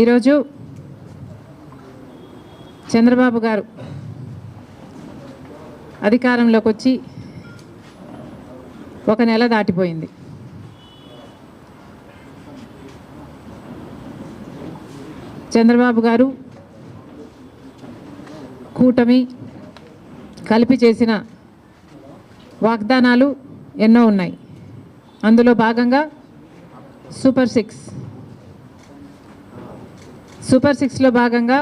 ఈరోజు చంద్రబాబు గారు అధికారంలోకి వచ్చి ఒక నెల దాటిపోయింది. చంద్రబాబు గారు కూటమి కలిపి చేసిన వాగ్దానాలు ఎన్నో ఉన్నాయి. అందులో భాగంగా సూపర్ సిక్స్ సూపర్ సిక్స్లో భాగంగా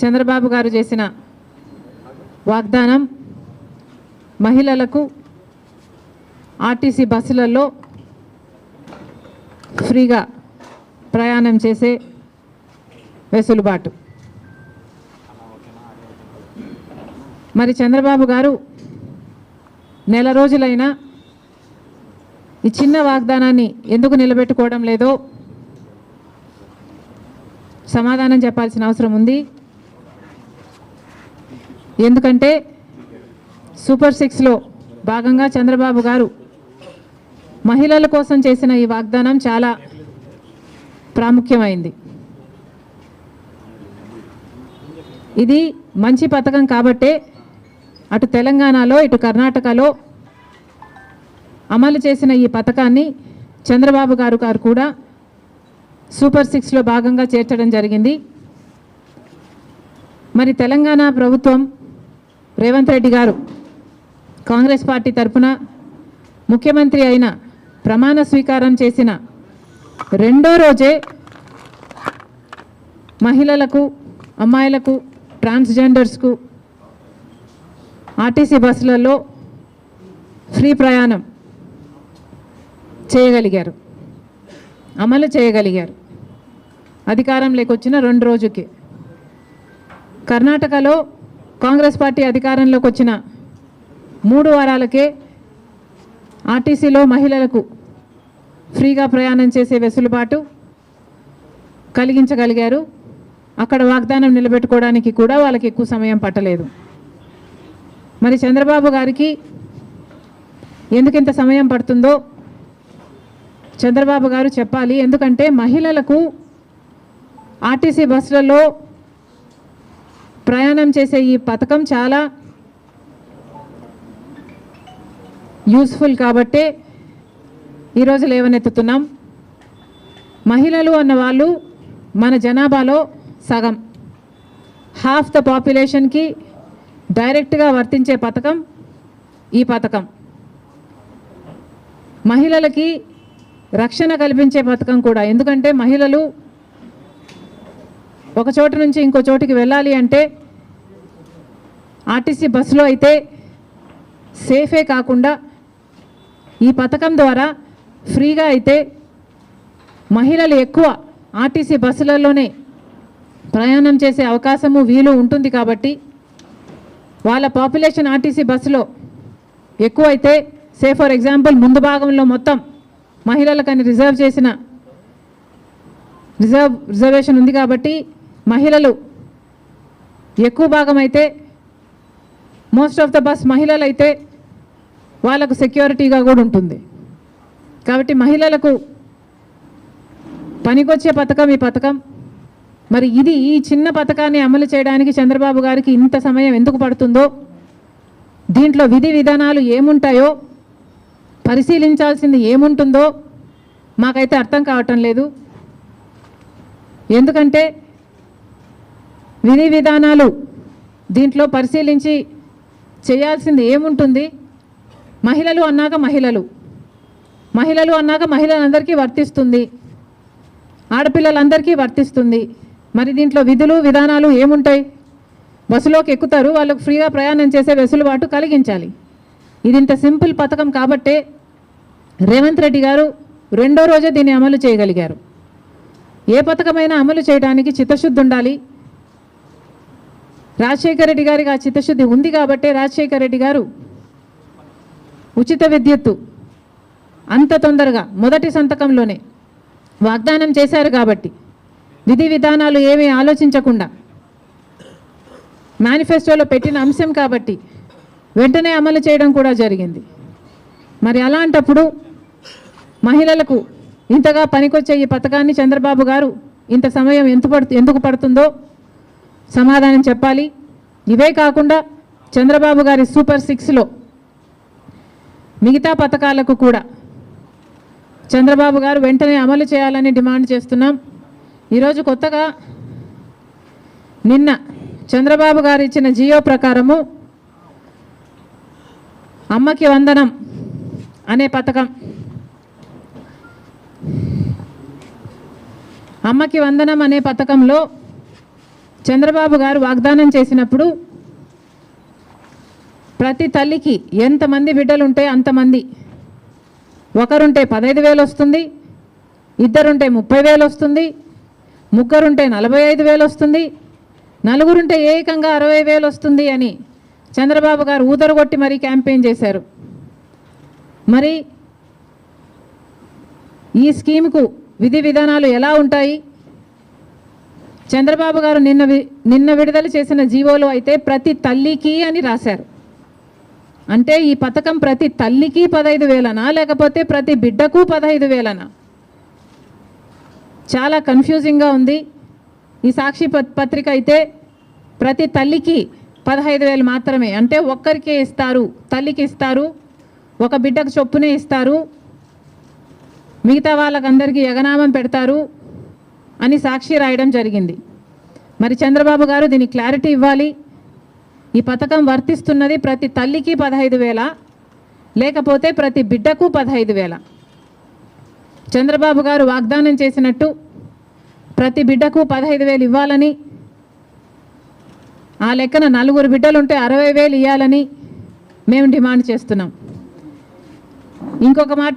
చంద్రబాబు గారు చేసిన వాగ్దానం మహిళలకు ఆర్టీసీ బస్సులలో ఫ్రీగా ప్రయాణం చేసే వెసులుబాటు. మరి చంద్రబాబు గారు నెల రోజులైనా ఈ చిన్న వాగ్దానాన్ని ఎందుకు నిలబెట్టుకోవడం లేదో సమాధానం చెప్పాల్సిన అవసరం ఉంది. ఎందుకంటే సూపర్ సిక్స్లో భాగంగా చంద్రబాబు గారు మహిళల కోసం చేసిన ఈ వాగ్దానం చాలా ప్రాముఖ్యమైంది. ఇది మంచి పథకం కాబట్టే అటు తెలంగాణలో ఇటు కర్ణాటకలో అమలు చేసిన ఈ పథకాన్ని చంద్రబాబు గారు గారు కూడా సూపర్ సిక్స్లో భాగంగా చేర్చడం జరిగింది. మరి తెలంగాణ ప్రభుత్వం రేవంత్ రెడ్డి గారు కాంగ్రెస్ పార్టీ తరఫున ముఖ్యమంత్రి అయిన ప్రమాణ స్వీకారం చేసిన రెండో రోజే మహిళలకు అమ్మాయిలకు ట్రాన్స్జెండర్స్కు ఆర్టీసీ బస్సులలో ఫ్రీ ప్రయాణం చేయగలిగారు. అమలు చేయగలిగారు. అధికారం లేకొచ్చిన రెండు రోజుకి. కర్ణాటకలో కాంగ్రెస్ పార్టీ అధికారంలోకి వచ్చిన మూడు వారాలకే ఆర్టీసీలో మహిళలకు ఫ్రీగా ప్రయాణం చేసే వెసులుబాటు కలిగించగలిగారు. అక్కడ వాగ్దానం నిలబెట్టుకోవడానికి కూడా వాళ్ళకి ఎక్కువ సమయం పట్టలేదు. మరి చంద్రబాబు గారికి ఎందుకు ఇంత సమయం పడుతుందో చంద్రబాబు గారు చెప్పాలి. ఎందుకంటే మహిళలకు ఆర్టీసీ బస్సులలో ప్రయాణం చేసే ఈ పథకం చాలా యూస్ఫుల్ కాబట్టే ఈరోజు లేవనెత్తుతున్నాం మహిళలు అన్న వాళ్ళు మన జనాభాలో సగం. హాఫ్ ద పాపులేషన్కి డైరెక్ట్గా వర్తించే పథకం ఈ పథకం. మహిళలకి రక్షణ కల్పించే పథకం కూడా. ఎందుకంటే మహిళలు ఒక చోటు నుంచి ఇంకో చోటికి వెళ్ళాలి అంటే ఆర్టీసీ బస్సులో అయితే సేఫే కాకుండా ఈ పథకం ద్వారా ఫ్రీగా అయితే మహిళలు ఎక్కువ ఆర్టీసీ బస్సులలోనే ప్రయాణం చేసే అవకాశము వీలు ఉంటుంది కాబట్టి వాళ్ళ పాపులేషన్ ఆర్టీసీ బస్సులో ఎక్కువైతే సే ఫర్ ఎగ్జాంపుల్ ముందు భాగంలో మొత్తం మహిళలకని రిజర్వ్ చేసిన రిజర్వ్ రిజర్వేషన్ ఉంది కాబట్టి మహిళలు ఎక్కువ భాగం అయితే మోస్ట్ ఆఫ్ ద బస్ మహిళలు అయితే వాళ్ళకు సెక్యూరిటీగా కూడా ఉంటుంది. కాబట్టి మహిళలకు పనికొచ్చే పథకం ఈ పథకం. మరి ఇది ఈ చిన్న పథకాన్ని అమలు చేయడానికి చంద్రబాబు గారికి ఇంత సమయం ఎందుకు పడుతుందో దీంట్లో విధి విధానాలు ఏముంటాయో పరిశీలించాల్సింది ఏముంటుందో మాకైతే అర్థం కావటం లేదు. ఎందుకంటే విధి విధానాలు దీంట్లో పరిశీలించి చేయాల్సింది ఏముంటుంది? మహిళలు అన్నాక మహిళలు. మహిళలు అన్నాక మహిళలందరికీ వర్తిస్తుంది. ఆడపిల్లలందరికీ వర్తిస్తుంది. మరి దీంట్లో విధులు విధానాలు ఏముంటాయి? బస్సులోకి ఎక్కుతారు వాళ్ళకు ఫ్రీగా ప్రయాణం చేసే వెసులుబాటు కలిగించాలి. ఇది ఇంత సింపుల్ పథకం కాబట్టే రేవంత్ రెడ్డి గారు రెండో రోజే దీన్ని అమలు చేయగలిగారు. ఏ పథకమైనా అమలు చేయడానికి చిత్తశుద్ధి ఉండాలి. రాజశేఖర రెడ్డి గారికి ఆ చిత్తశుద్ధి ఉంది కాబట్టే రాజశేఖర రెడ్డి గారు ఉచిత విద్యుత్తు అంత తొందరగా మొదటి సంతకంలోనే వాగ్దానం చేశారు కాబట్టి విధి విధానాలు ఏమీ ఆలోచించకుండా మేనిఫెస్టోలో పెట్టిన అంశం కాబట్టి వెంటనే అమలు చేయడం కూడా జరిగింది. మరి అలాంటప్పుడు మహిళలకు ఇంతగా పనికొచ్చే ఈ పథకాన్ని చంద్రబాబు గారు ఇంత సమయం ఎందు పడుతు ఎందుకు పడుతుందో సమాధానం చెప్పాలి. ఇవే కాకుండా చంద్రబాబు గారి సూపర్ సిక్స్లో మిగతా పథకాలకు కూడా చంద్రబాబు గారు వెంటనే అమలు చేయాలని డిమాండ్ చేస్తున్నాం. ఈరోజు కొత్తగా నిన్న చంద్రబాబు గారు ఇచ్చిన జియో ప్రకారము అమ్మకి వందనం అనే పథకం అమ్మకి వందనం అనే పథకంలో చంద్రబాబు గారు వాగ్దానం చేసినప్పుడు ప్రతి తల్లికి ఎంతమంది బిడ్డలుంటే అంతమంది. ఒకరుంటే పదహైదు వేలు వస్తుంది ఇద్దరుంటే ముప్పై వేలు వస్తుంది ముగ్గురుంటే నలభై ఐదు వేలు వస్తుంది నలుగురుంటే ఏకంగా అరవై వేలు వస్తుంది అని చంద్రబాబు గారు ఊదరగొట్టి మరీ క్యాంపెయిన్ చేశారు. మరి ఈ స్కీమ్కు విధి విధానాలు ఎలా ఉంటాయి? చంద్రబాబు గారు నిన్న వి- నిన్న విడుదల చేసిన జీవోలు అయితే ప్రతి తల్లికి అని రాశారు. అంటే ఈ పథకం ప్రతి తల్లికి పదహైదు వేలనా లేకపోతే ప్రతి బిడ్డకు పదహైదు వేలనా? చాలా కన్ఫ్యూజింగ్గా ఉంది. ఈ సాక్షి పత్రిక అయితే ప్రతి తల్లికి పదహైదు వేలు మాత్రమే. అంటే ఒక్కరికే ఇస్తారు తల్లికి ఇస్తారు ఒక బిడ్డకు చొప్పునే ఇస్తారు మిగతా వాళ్ళకందరికీ ఎగనామం పెడతారు అని సాక్షి రాయడం జరిగింది. మరి చంద్రబాబు గారు దీనికి క్లారిటీ ఇవ్వాలి. ఈ పథకం వర్తిస్తున్నది ప్రతి తల్లికి పదహైదు వేల లేకపోతే ప్రతి బిడ్డకు పదహైదు వేల. చంద్రబాబు గారు వాగ్దానం చేసినట్టు ప్రతి బిడ్డకు పదహైదు వేలు ఇవ్వాలని ఆ లెక్కన నలుగురు బిడ్డలుంటే అరవై వేలు ఇవ్వాలని మేము డిమాండ్ చేస్తున్నాం. ఇంకొక మాట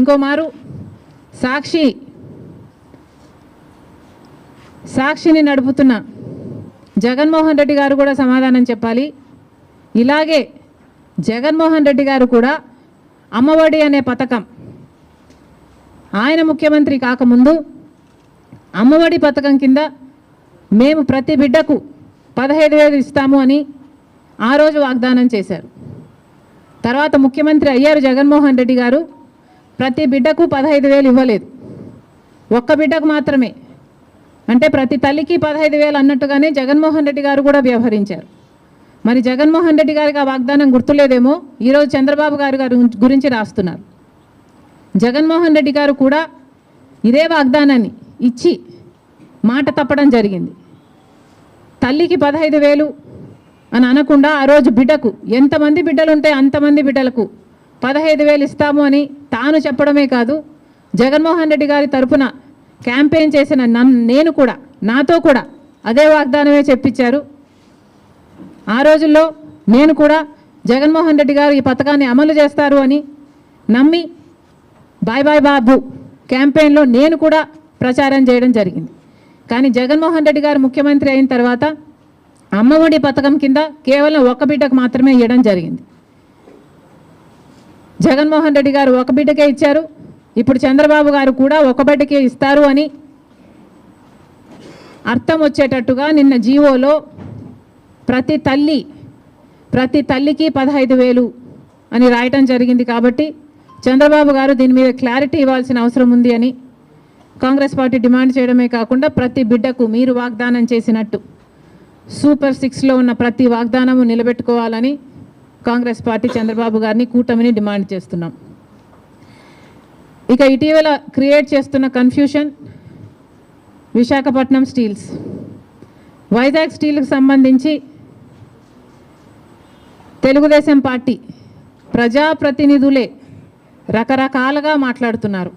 ఇంకో మారు సాక్షి. సాక్షిని నడుపుతున్న జగన్మోహన్ రెడ్డి గారు కూడా సమాధానం చెప్పాలి. ఇలాగే జగన్మోహన్ రెడ్డి గారు కూడా అమ్మఒడి అనే పథకం ఆయన ముఖ్యమంత్రి కాకముందు అమ్మఒడి పథకం కింద మేము ప్రతి బిడ్డకు పదహైదు వేలు ఇస్తాము అని ఆ రోజు వాగ్దానం చేశారు. తర్వాత ముఖ్యమంత్రి అయ్యారు జగన్మోహన్ రెడ్డి గారు. ప్రతి బిడ్డకు పదహైదు వేలు ఇవ్వలేదు. ఒక్క బిడ్డకు మాత్రమే. అంటే ప్రతి తల్లికి పదహైదు వేలు అన్నట్టుగానే జగన్మోహన్ రెడ్డి గారు కూడా వ్యవహరించారు. మరి జగన్మోహన్ రెడ్డి గారికి ఆ వాగ్దానం గుర్తులేదేమో? ఈరోజు చంద్రబాబు గారు గారి గురించి రాస్తున్నారు. జగన్మోహన్ రెడ్డి గారు కూడా ఇదే వాగ్దానాన్ని ఇచ్చి మాట తప్పడం జరిగింది. తల్లికి పదహైదు వేలు అని అనకుండా ఆ రోజు బిడ్డకు ఎంతమంది బిడ్డలుంటే అంతమంది బిడ్డలకు పదహైదు వేలు ఇస్తాము అని తాను చెప్పడమే కాదు జగన్మోహన్ రెడ్డి గారి తరపున క్యాంపెయిన్ చేసిన నేను కూడా నాతో కూడా అదే వాగ్దానమే చెప్పించారు. ఆ రోజుల్లో నేను కూడా జగన్మోహన్ రెడ్డి గారు ఈ పథకాన్ని అమలు చేస్తారు అని నమ్మి బాయ్ బాయ్ బాబు క్యాంపెయిన్లో నేను కూడా ప్రచారం చేయడం జరిగింది. కానీ జగన్మోహన్ రెడ్డి గారు ముఖ్యమంత్రి అయిన తర్వాత అమ్మఒడి పథకం కింద కేవలం ఒక బిడ్డకు మాత్రమే ఇవ్వడం జరిగింది. జగన్మోహన్ రెడ్డి గారు ఒక బిడ్డకే ఇచ్చారు. ఇప్పుడు చంద్రబాబు గారు కూడా ఒక బిడ్డకే ఇస్తారు అని అర్థం వచ్చేటట్టుగా నిన్న జీవోలో ప్రతి తల్లి ప్రతి తల్లికి పదహైదు వేలు అని రాయటం జరిగింది కాబట్టి చంద్రబాబు గారు దీని మీద క్లారిటీ ఇవ్వాల్సిన అవసరం ఉంది అని కాంగ్రెస్ పార్టీ డిమాండ్ చేయడమే కాకుండా ప్రతి బిడ్డకు మీరు వాగ్దానం చేసినట్టు. సూపర్ సిక్స్లో ఉన్న ప్రతి వాగ్దానము నిలబెట్టుకోవాలని కాంగ్రెస్ పార్టీ చంద్రబాబు గారిని కూటమిని డిమాండ్ చేస్తున్నాం. ఇక ఇటీవల క్రియేట్ చేస్తున్న కన్ఫ్యూషన్ విశాఖపట్నం స్టీల్స్. వైజాగ్ స్టీల్కి సంబంధించి తెలుగుదేశం పార్టీ ప్రజాప్రతినిధులే రకరకాలుగా మాట్లాడుతున్నారు.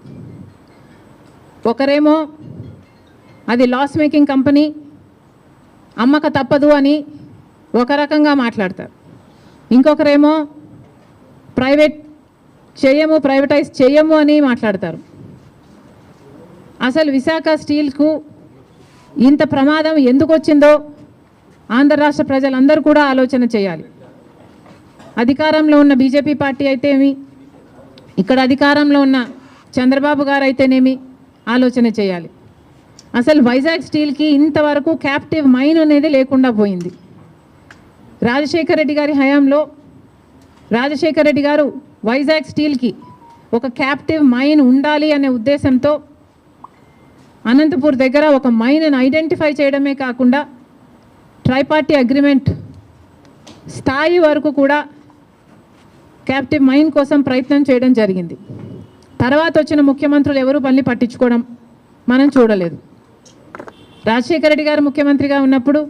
ఒకరేమో అది లాస్ మేకింగ్ కంపెనీ అమ్మక తప్పదు అని ఒక రకంగా మాట్లాడతారు. ఇంకొకరేమో ప్రైవేట్ చేయము ప్రైవేటైజ్ చేయము అని మాట్లాడతారు. అసలు విశాఖ స్టీల్కు ఇంత ప్రమాదం ఎందుకు వచ్చిందో ఆంధ్ర రాష్ట్ర ప్రజలందరూ కూడా ఆలోచన చేయాలి. అధికారంలో ఉన్న బీజేపీ పార్టీ అయితేమి? ఇక్కడ అధికారంలో ఉన్న చంద్రబాబు గారు అయితేనేమి ఆలోచన చేయాలి. అసలు వైజాగ్ స్టీల్కి ఇంతవరకు క్యాప్టివ్ మైన్ అనేది లేకుండా పోయింది. రాజశేఖర రెడ్డి గారి హయాంలో రాజశేఖర రెడ్డి గారు వైజాగ్ స్టీల్కి ఒక క్యాప్టివ్ మైన్ ఉండాలి అనే ఉద్దేశంతో అనంతపూర్ దగ్గర ఒక మైన్ను ఐడెంటిఫై చేయడమే కాకుండా ట్రైపార్టీ అగ్రిమెంట్ స్థాయి వరకు కూడా క్యాప్టివ్ మైన్ కోసం ప్రయత్నం చేయడం జరిగింది. తర్వాత వచ్చిన ముఖ్యమంత్రులు ఎవరు పని పట్టించుకోవడం మనం చూడలేదు. రాజశేఖర రెడ్డి గారు ముఖ్యమంత్రిగా ఉన్నప్పుడు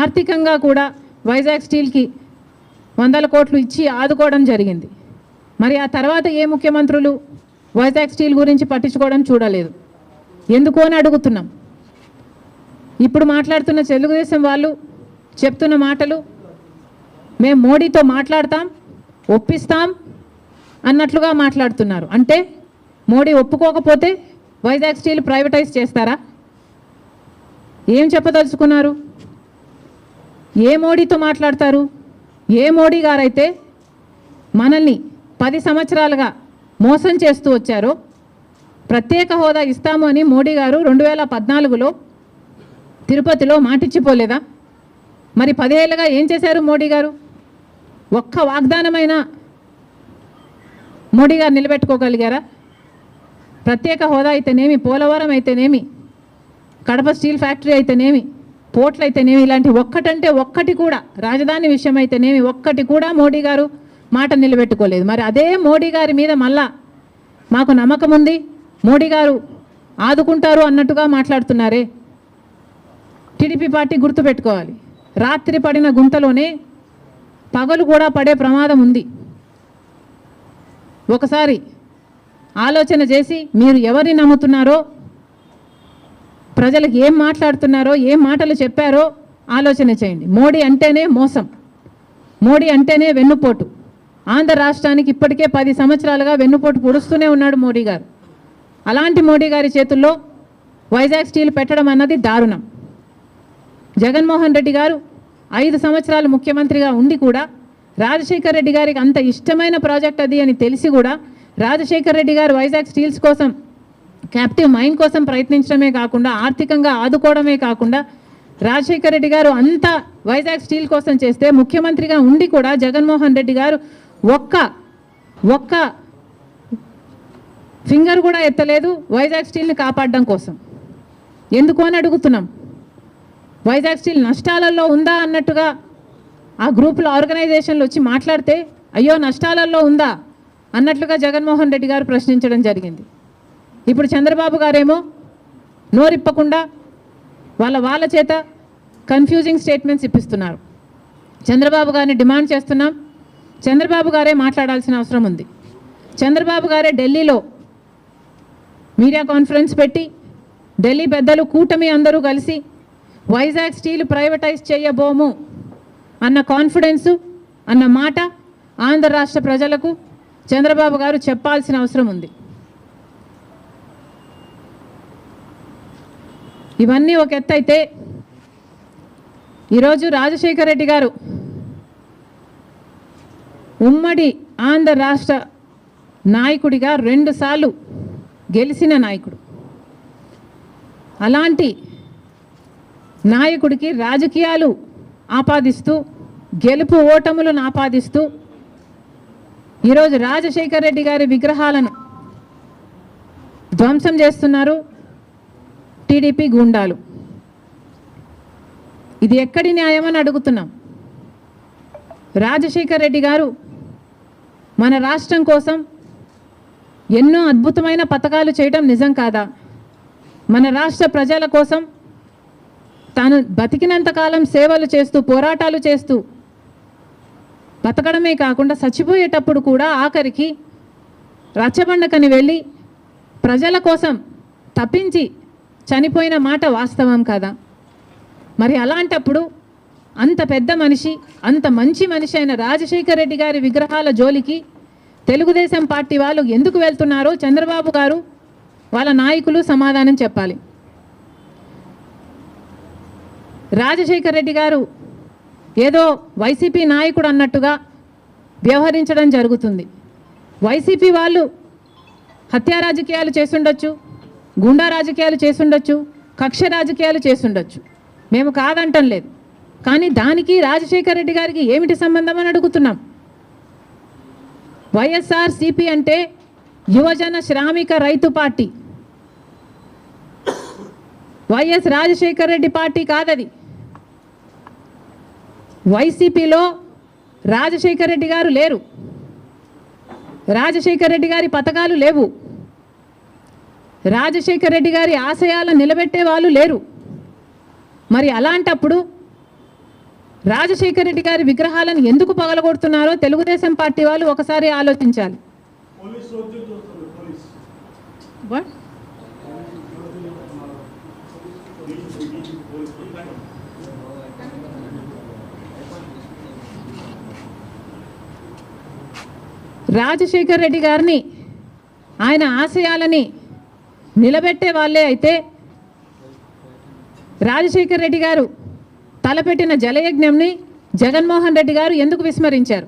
ఆర్థికంగా కూడా వైజాగ్ స్టీల్కి వందల కోట్లు ఇచ్చి ఆదుకోవడం జరిగింది. మరి ఆ తర్వాత ఏ ముఖ్యమంత్రులు వైజాగ్ స్టీల్ గురించి పట్టించుకోవడం చూడలేదు. ఎందుకు అని అడుగుతున్నాం. ఇప్పుడు మాట్లాడుతున్న తెలుగుదేశం వాళ్ళు చెప్తున్న మాటలు మేము మోడీతో మాట్లాడతాం ఒప్పిస్తాం అన్నట్లుగా మాట్లాడుతున్నారు. అంటే మోడీ ఒప్పుకోకపోతే వైజాగ్ స్టీల్ ప్రైవేటైజ్ చేస్తారా? ఏం చెప్పదలుచుకున్నారు? ఏ మోడీతో మాట్లాడతారు? ఏ మోడీ గారైతే మనల్ని పది సంవత్సరాలుగా మోసం చేస్తూ వచ్చారో ప్రత్యేక హోదా ఇస్తాము అని మోడీ గారు రెండు వేల పద్నాలుగులో తిరుపతిలో మాటిచ్చిపోలేదా? మరి పదేళ్ళుగా ఏం చేశారు మోడీ గారు? ఒక్క వాగ్దానమైన మోడీ గారు నిలబెట్టుకోగలిగారా? ప్రత్యేక హోదా అయితేనేమి పోలవరం అయితేనేమి కడప స్టీల్ ఫ్యాక్టరీ అయితేనేమి పోర్ట్లు అయితేనేమి ఇలాంటి ఒక్కటంటే ఒక్కటి కూడా రాజధాని విషయం అయితేనేమి ఒక్కటి కూడా మోడీ గారు మాట నిలబెట్టుకోలేదు. మరి అదే మోడీ గారి మీద మళ్ళా మాకు నమ్మకం ఉంది? మోడీ గారు ఆదుకుంటారు అన్నట్టుగా మాట్లాడుతున్నారే? టీడీపీ పార్టీ గుర్తుపెట్టుకోవాలి రాత్రి పడిన గుంతలోనే పగలు కూడా పడే ప్రమాదం ఉంది. ఒకసారి ఆలోచన చేసి మీరు ఎవరిని నమ్ముతున్నారో ప్రజలకు ఏం మాట్లాడుతున్నారో ఏం మాటలు చెప్పారో ఆలోచన చేయండి. మోడీ అంటేనే మోసం. మోడీ అంటేనే వెన్నుపోటు. ఆంధ్ర రాష్ట్రానికి ఇప్పటికే పది సంవత్సరాలుగా వెన్నుపోటు పొడుస్తూనే ఉన్నాడు మోడీ గారు. అలాంటి మోడీ గారి చేతుల్లో వైజాగ్ స్టీల్ పెట్టడం అన్నది దారుణం. జగన్మోహన్ రెడ్డి గారు ఐదు సంవత్సరాలు ముఖ్యమంత్రిగా ఉండి కూడా రాజశేఖర్ రెడ్డి గారికి అంత ఇష్టమైన ప్రాజెక్ట్ అది అని తెలిసి కూడా రాజశేఖర్ రెడ్డి గారు వైజాగ్ స్టీల్స్ కోసం క్యాప్టివ్ మైండ్ కోసం ప్రయత్నించడమే కాకుండా ఆర్థికంగా ఆదుకోవడమే కాకుండా రాజశేఖర రెడ్డి గారు అంతా వైజాగ్ స్టీల్ కోసం చేస్తే ముఖ్యమంత్రిగా ఉండి కూడా జగన్మోహన్ రెడ్డి గారు ఒక్క ఒక్క ఫింగర్ కూడా ఎత్తలేదు వైజాగ్ స్టీల్ని కాపాడడం కోసం. ఎందుకు అని అడుగుతున్నాం. వైజాగ్ స్టీల్ నష్టాలలో ఉందా అన్నట్టుగా ఆ గ్రూపుల ఆర్గనైజేషన్లు వచ్చి మాట్లాడితే అయ్యో నష్టాలలో ఉందా అన్నట్లుగా జగన్మోహన్ రెడ్డి గారు ప్రశ్నించడం జరిగింది. ఇప్పుడు చంద్రబాబు గారేమో నోరిప్పకుండా వాళ్ళ వాళ్ళ చేత కన్ఫ్యూజింగ్ స్టేట్మెంట్స్ ఇప్పిస్తున్నారు. చంద్రబాబు గారిని డిమాండ్ చేస్తున్నాం. చంద్రబాబు గారే మాట్లాడాల్సిన అవసరం ఉంది. చంద్రబాబు గారే ఢిల్లీలో మీడియా కాన్ఫరెన్స్ పెట్టి ఢిల్లీ పెద్దలు కూటమి అందరూ కలిసి వైజాగ్ స్టీల్ ప్రైవేటైజ్ చేయబోము అన్న కాన్ఫిడెన్సు అన్న మాట ఆంధ్ర రాష్ట్ర ప్రజలకు చంద్రబాబు గారు చెప్పాల్సిన అవసరం ఉంది. ఇవన్నీ ఒక ఎత్తు అయితే ఈరోజు రాజశేఖర రెడ్డి గారు ఉమ్మడి ఆంధ్ర రాష్ట్ర నాయకుడిగా రెండుసార్లు గెలిచిన నాయకుడు. అలాంటి నాయకుడికి రాజకీయాలు ఆపాదిస్తూ గెలుపు ఓటములను ఆపాదిస్తూ ఈరోజు రాజశేఖర రెడ్డి గారి విగ్రహాలను ధ్వంసం చేస్తున్నారు. టీడీపీ గుండాలు. ఇది ఎక్కడి న్యాయమని అడుగుతున్నాం. రాజశేఖర్ రెడ్డి గారు మన రాష్ట్రం కోసం ఎన్నో అద్భుతమైన పథకాలు చేయడం నిజం కాదా? మన రాష్ట్ర ప్రజల కోసం తాను బతికినంత కాలం సేవలు చేస్తూ పోరాటాలు చేస్తూ బతకడమే కాకుండా చచ్చిపోయేటప్పుడు కూడా ఆఖరికి రచ్చబండకని వెళ్ళి ప్రజల కోసం తప్పించి చనిపోయిన మాట వాస్తవం కదా? మరి అలాంటప్పుడు అంత పెద్ద మనిషి అంత మంచి మనిషి అయిన రాజశేఖర రెడ్డి గారి విగ్రహాల జోలికి తెలుగుదేశం పార్టీ వాళ్ళు ఎందుకు వెళ్తున్నారో చంద్రబాబు గారు వాళ్ళ నాయకులు సమాధానం చెప్పాలి. రాజశేఖర రెడ్డి గారు ఏదో వైసీపీ నాయకుడు అన్నట్టుగా వ్యవహరించడం జరుగుతుంది. వైసీపీ వాళ్ళు హత్యా రాజకీయాలు చేసుండొచ్చు గుండా రాజకీయాలు చేసుండొచ్చు కక్ష రాజకీయాలు చేసుండొచ్చు. మేము కాదంటం లేదు. కానీ దానికి రాజశేఖర రెడ్డి గారికి ఏమిటి సంబంధం అని అడుగుతున్నాం. వైఎస్ఆర్ సిపి అంటే యువజన శ్రామిక రైతు పార్టీ. వైఎస్ రాజశేఖర్ రెడ్డి పార్టీ కాదది. వైసీపీలో రాజశేఖర్ రెడ్డి గారు లేరు. రాజశేఖర్ రెడ్డి గారి పథకాలు లేవు. రాజశేఖర్ రెడ్డి గారి ఆశయాలను నిలబెట్టే వాళ్ళు లేరు. మరి అలాంటప్పుడు రాజశేఖర్ రెడ్డి గారి విగ్రహాలను ఎందుకు పగలగొడుతున్నారో తెలుగుదేశం పార్టీ వాళ్ళు ఒకసారి ఆలోచించాలి? రాజశేఖర్ రెడ్డి గారిని ఆయన ఆశయాలని నిలబెట్టే వాళ్ళే అయితే రాజశేఖర్ రెడ్డి గారు తలపెట్టిన జలయజ్ఞంని జగన్మోహన్ రెడ్డి గారు ఎందుకు విస్మరించారు?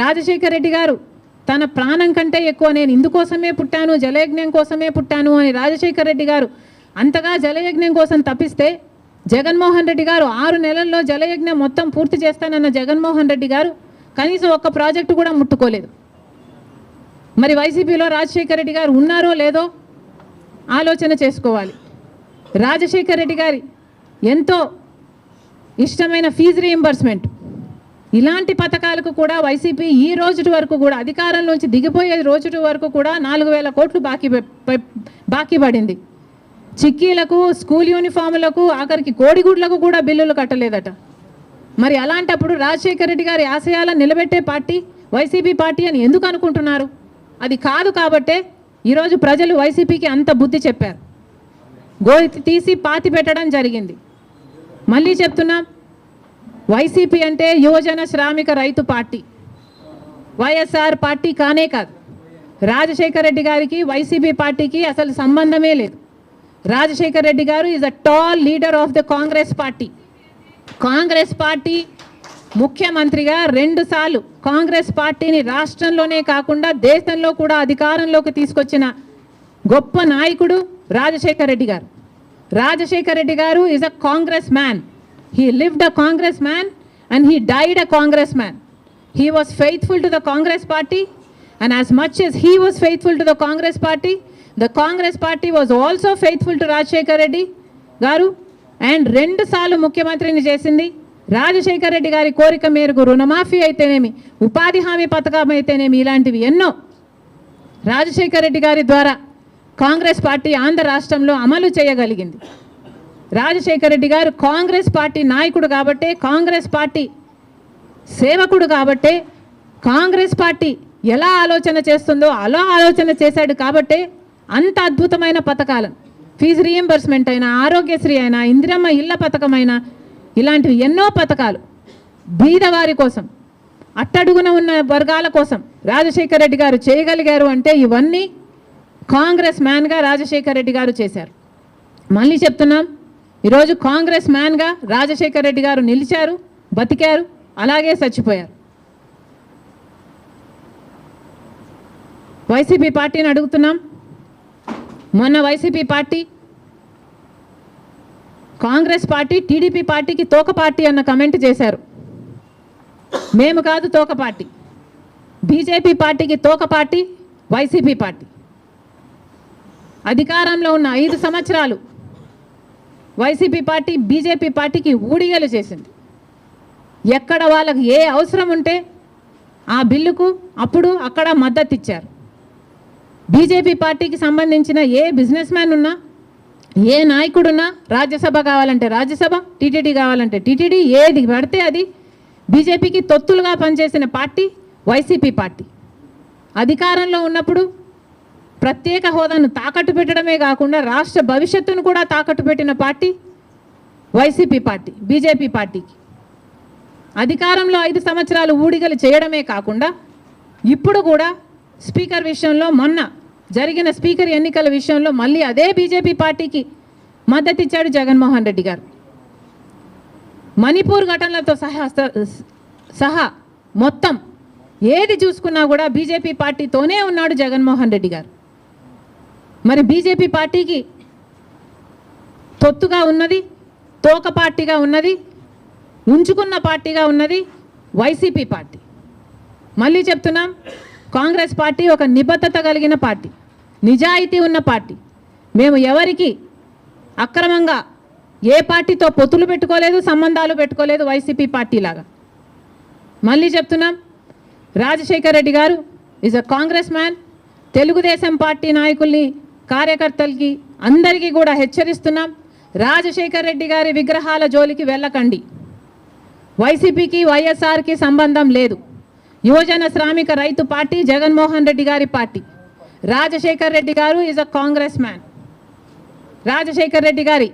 రాజశేఖర్ రెడ్డి గారు తన ప్రాణం కంటే ఎక్కువ నేను ఇందుకోసమే పుట్టాను జలయజ్ఞం కోసమే పుట్టాను అని రాజశేఖర్ రెడ్డి గారు అంతగా జలయజ్ఞం కోసం తప్పిస్తే జగన్మోహన్ రెడ్డి గారు ఆరు నెలల్లో జలయజ్ఞం మొత్తం పూర్తి చేస్తానన్న జగన్మోహన్ రెడ్డి గారు కనీసం ఒక్క ప్రాజెక్టు కూడా ముట్టుకోలేదు. మరి వైసీపీలో రాజశేఖర్ రెడ్డి గారు ఉన్నారో లేదో ఆలోచన చేసుకోవాలి. రాజశేఖర్ రెడ్డి గారి ఎంతో ఇష్టమైన ఫీజు రీఎంబర్స్మెంట్ ఇలాంటి పథకాలకు కూడా వైసీపీ ఈ రోజు వరకు కూడా అధికారంలోంచి దిగిపోయే రోజు వరకు కూడా నాలుగు వేల కోట్లు బాకీ బాకీ పడింది. చిక్కీలకు స్కూల్ యూనిఫామ్లకు ఆఖరికి కోడిగుడ్లకు కూడా బిల్లులు కట్టలేదట. మరి అలాంటప్పుడు రాజశేఖర రెడ్డి గారి ఆశయాలను నిలబెట్టే పార్టీ వైసీపీ పార్టీ అని ఎందుకు అనుకుంటున్నారు? అది కాదు కాబట్టే ఈరోజు ప్రజలు వైసీపీకి అంత బుద్ధి చెప్పారు. గోరి తీసి పాతి పెట్టడం జరిగింది. మళ్ళీ చెప్తున్నా వైసీపీ అంటే యువజన శ్రామిక రైతు పార్టీ. వైఎస్ఆర్ పార్టీ కానే కాదు. రాజశేఖర రెడ్డి గారికి వైసీపీ పార్టీకి అసలు సంబంధమే లేదు. Rajasekhara Reddy garu is a tall leader of the Congress party Congress party ముఖ్యమంత్రిగా రెండుసార్లు కాంగ్రెస్ పార్టీని రాష్ట్రంలోనే కాకుండా దేశంలో కూడా అధికారంలోకి తీసుకొచ్చిన గొప్ప నాయకుడు Rajasekhar Reddy garu. Rajasekhar Reddy garu is a Congress man he lived a Congress man and he died a Congress man he was faithful to the Congress party and as much as he was faithful to the Congress party the Congress party was also faithful to Rajasekhar Reddy garu. And రెండు సార్లు ముఖ్యమంత్రిని చేసింది రాజశేఖర్ రెడ్డి గారి కోరిక మేరకు రుణమాఫీ అయితేనేమి ఉపాధి హామీ పథకం అయితేనేమి ఇలాంటివి ఎన్నో రాజశేఖర్ రెడ్డి గారి ద్వారా కాంగ్రెస్ పార్టీ ఆంధ్ర రాష్ట్రంలో అమలు చేయగలిగింది. రాజశేఖర్ రెడ్డి గారు కాంగ్రెస్ పార్టీ నాయకుడు కాబట్టే కాంగ్రెస్ పార్టీ సేవకుడు కాబట్టే కాంగ్రెస్ పార్టీ ఎలా ఆలోచన చేస్తుందో అలా ఆలోచన చేశాడు కాబట్టే అంత అద్భుతమైన పథకాలను ఫీజు రీఎంబర్స్మెంట్ అయినా ఆరోగ్యశ్రీ అయినా ఇందిరమ్మ ఇళ్ళ పథకమైనా ఇలాంటివి ఎన్నో పథకాలు. బీదవారి కోసం అట్టడుగున ఉన్న వర్గాల కోసం రాజశేఖర రెడ్డి గారు చేయగలిగారు అంటే ఇవన్నీ కాంగ్రెస్ మ్యాన్గా రాజశేఖర రెడ్డి గారు చేశారు. మళ్ళీ చెప్తున్నాం ఈరోజు కాంగ్రెస్ మ్యాన్గా రాజశేఖర రెడ్డి గారు నిలిచారు బతికారు అలాగే చచ్చిపోయారు. వైసీపీ పార్టీని అడుగుతున్నాం. మొన్న YCP party Congress party TDP పార్టీకి తోక పార్టీ అన్న కమెంట్ చేశారు. మేము కాదు తోక పార్టీ. బీజేపీ పార్టీకి తోక పార్టీ వైసీపీ పార్టీ. అధికారంలో ఉన్న ఐదు సంవత్సరాలు వైసీపీ పార్టీ బీజేపీ పార్టీకి ఊడిగలు చేసింది. ఎక్కడ వాళ్ళకి ఏ అవసరం ఉంటే ఆ బిల్లుకు అప్పుడు అక్కడ మద్దతు ఇచ్చారు బీజేపీ పార్టీకి సంబంధించిన ఏ బిజినెస్ మ్యాన్ ఉన్నా ఏ నాయకుడున్నా రాజ్యసభ కావాలంటే రాజ్యసభ టీటీడీ కావాలంటే టీటీడీ ఏది పడితే అది. బీజేపీకి తొత్తులుగా పనిచేసిన పార్టీ వైసీపీ పార్టీ. అధికారంలో ఉన్నప్పుడు ప్రత్యేక హోదాను తాకట్టు పెట్టడమే కాకుండా రాష్ట్ర భవిష్యత్తును కూడా తాకట్టు పెట్టిన పార్టీ వైసీపీ పార్టీ బీజేపీ పార్టీకి. అధికారంలో ఐదు సంవత్సరాలు ఊడిగలు చేయడమే కాకుండా ఇప్పుడు కూడా స్పీకర్ విషయంలో మొన్న జరిగిన స్పీకర్ ఎన్నికల విషయంలో మళ్ళీ అదే బీజేపీ పార్టీకి మద్దతు ఇచ్చాడు జగన్మోహన్ రెడ్డి గారు. మణిపూర్ ఘటనలతో సహా సహా మొత్తం ఏది చూసుకున్నా కూడా బీజేపీ పార్టీతోనే ఉన్నాడు జగన్మోహన్ రెడ్డి గారు. మరి బీజేపీ పార్టీకి తొత్తుగా ఉన్నది తోక పార్టీగా ఉన్నది ఉంచుకున్న పార్టీగా ఉన్నది వైసీపీ పార్టీ. మళ్ళీ చెప్తున్నాం కాంగ్రెస్ పార్టీ ఒక నిబద్ధత కలిగిన పార్టీ నిజాయితీ ఉన్న పార్టీ. మేము ఎవరికి అక్రమంగా ఏ పార్టీతో పొత్తులు పెట్టుకోలేదు సంబంధాలు పెట్టుకోలేదు వైసీపీ పార్టీ లాగా మళ్ళీ చెప్తున్నాం Rajasekhar Reddy garu is a Congress man Telugu Desam party నాయకుల్ని కార్యకర్తలకి అందరికీ కూడా హెచ్చరిస్తున్నాం. రాజశేఖర్ రెడ్డి గారి విగ్రహాల జోలికి వెళ్ళకండి. వైసీపీకి వైఎస్ఆర్కి సంబంధం లేదు. యువజన శ్రామిక రైతు పార్టీ జగన్మోహన్ రెడ్డి గారి party. Rajasekhar Reddy garu is a Congress man Rajasekhar Reddy గారి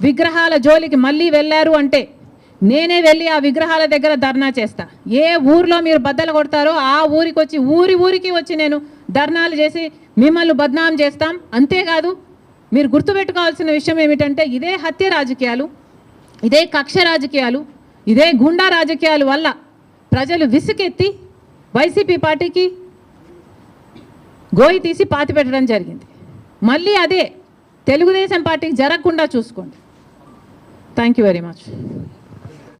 విగ్రహాల జోలికి మళ్ళీ వెళ్ళారు అంటే నేనే వెళ్ళి ఆ విగ్రహాల దగ్గర ధర్నా చేస్తా. ఏ ఊర్లో మీరు బద్దలు కొడతారో ఆ ఊరికి వచ్చి ఊరి ఊరికి వచ్చి నేను ధర్నాలు చేసి మిమ్మల్ని బద్నాం చేస్తాం. అంతేకాదు మీరు గుర్తుపెట్టుకోవాల్సిన విషయం ఏమిటంటే ఇదే హత్య రాజకీయాలు ఇదే కక్ష రాజకీయాలు ఇదే గుండా రాజకీయాల వల్ల ప్రజలు విసుకెత్తి వైసీపీ పార్టీకి గోయి తీసి పాతి పెట్టడం జరిగింది. మళ్ళీ అదే తెలుగుదేశం పార్టీకి జరగకుండా చూసుకోండి. Thank you very much